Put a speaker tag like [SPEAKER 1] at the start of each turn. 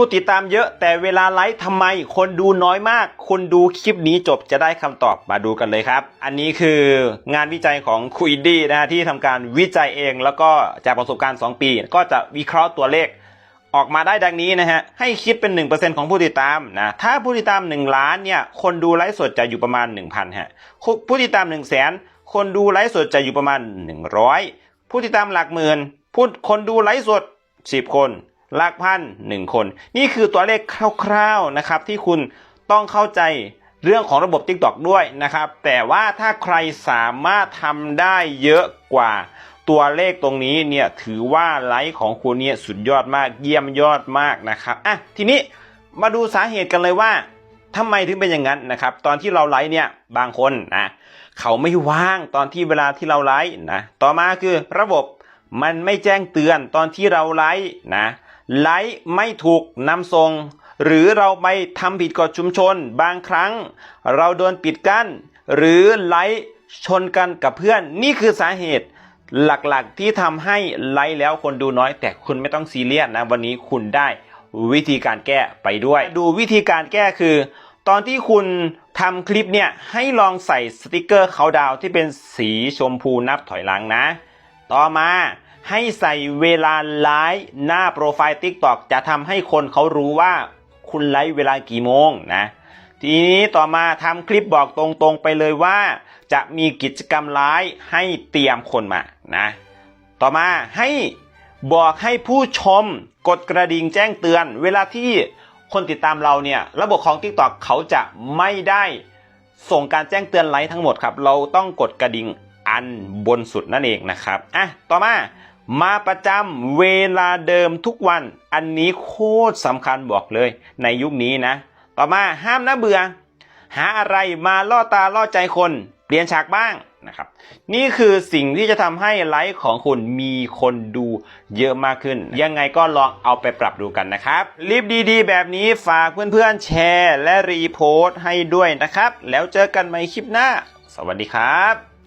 [SPEAKER 1] ผู้ติดตามเยอะแต่เวลาไลฟ์ทำไมคนดูน้อยมาก คนดูคลิปนี้จบจะได้คำตอบมาดูกันเลยครับ อันนี้คืองานวิจัยของคุยดี้นะฮะที่ทำการวิจัยเองแล้วก็จากประสบการณ์ 2 ปี ก็จะวิเคราะห์ตัวเลข ออกมาได้ดังนี้นะฮะให้คิดเป็น 1%ของผู้ติดตามนะถ้าผู้ติดตาม 1 ล้านเนี่ยคนดูไลฟ์สดจะอยู่ประมาณ 1,000ฮะผู้ติดตาม 1 0 0 0 0แสนคนดูไลฟ์สดจะอยู่ประมาณ 100 ผู้ติดตามหลักหมื่นผู้คนดูไลฟ์สด 10 คน ลักพันหนึ่งคน นี่คือตัวเลขคร่าวๆนะครับ ที่คุณต้องเข้าใจเรื่องของระบบ TikTok ด้วยนะครับ แต่ว่าถ้าใครสามารถทำได้เยอะกว่าตัวเลขตรงนี้เนี่ยถือว่าไลฟ์ของคุณเนี่ยสุดยอดมากเยี่ยมยอดมากนะครับอะทีนี้มาดูสาเหตุกันเลยว่าทำไมถึงเป็นอย่างนั้นนะครับ ตอนที่เราไลฟ์เนี่ยบางคนนะเขาไม่ว่างตอนที่เวลาที่เราไลฟ์นะต่อมาคือระบบมันไม่แจ้งเตือนตอนที่เราไลฟ์นะ ไลฟ์ไม่ถูกนำส่ง หรือเราไปทำผิดกฎชุมชน บางครั้ง เราโดนปิดกั้น หรือไลฟ์ชนกันกับเพื่อน นี่คือสาเหตุหลักๆที่ทำให้ไลฟ์แล้วคนดูน้อย แต่คุณไม่ต้องซีเรียสนะ วันนี้คุณได้วิธีการแก้ไปด้วย ดูวิธีการแก้คือ ตอนที่คุณทำคลิปเนี่ย ให้ลองใส่สติกเกอร์เขาดาวที่เป็นสีชมพูนับถอยหลังนะ ต่อมา ให้ใส่เวลาไลฟ์หน้าโปรไฟล์ TikTok จะทำให้คนเขารู้ว่าคุณไลฟ์เวลากี่โมงนะ ทีนี้ต่อมาทำคลิปบอกตรงๆไปเลยว่า จะมีกิจกรรมไลฟ์ให้เตรียมคนมานะ ต่อมาให้บอกให้ผู้ชมกดกระดิ่งแจ้งเตือน เวลาที่คนติดตามเราเนี่ย ระบบของ TikTok เขาจะไม่ได้ส่งการแจ้งเตือนไลฟ์ทั้งหมดครับ เราต้องกดกระดิ่งอันบนสุดนั่นเองนะครับ อะ ต่อมา มาประจำเวลาเดิมทุกวัน อันนี้โคตรสำคัญบอกเลย ในยุคนี้นะ ต่อมาห้ามนะเบื่อ หาอะไรมาล่อตาล่อใจคน เปลี่ยนฉากบ้างนะครับ นี่คือสิ่งที่จะทำให้ไลฟ์ของคุณมีคนดูเยอะมากขึ้น ยังไงก็ลองเอาไปปรับดูกันนะครับลิปดีๆ แบบนี้ฝากเพื่อนๆแชร์ และรีโพสต์ให้ด้วยนะครับ แล้วเจอกันใหม่คลิปหน้า สวัสดีครับ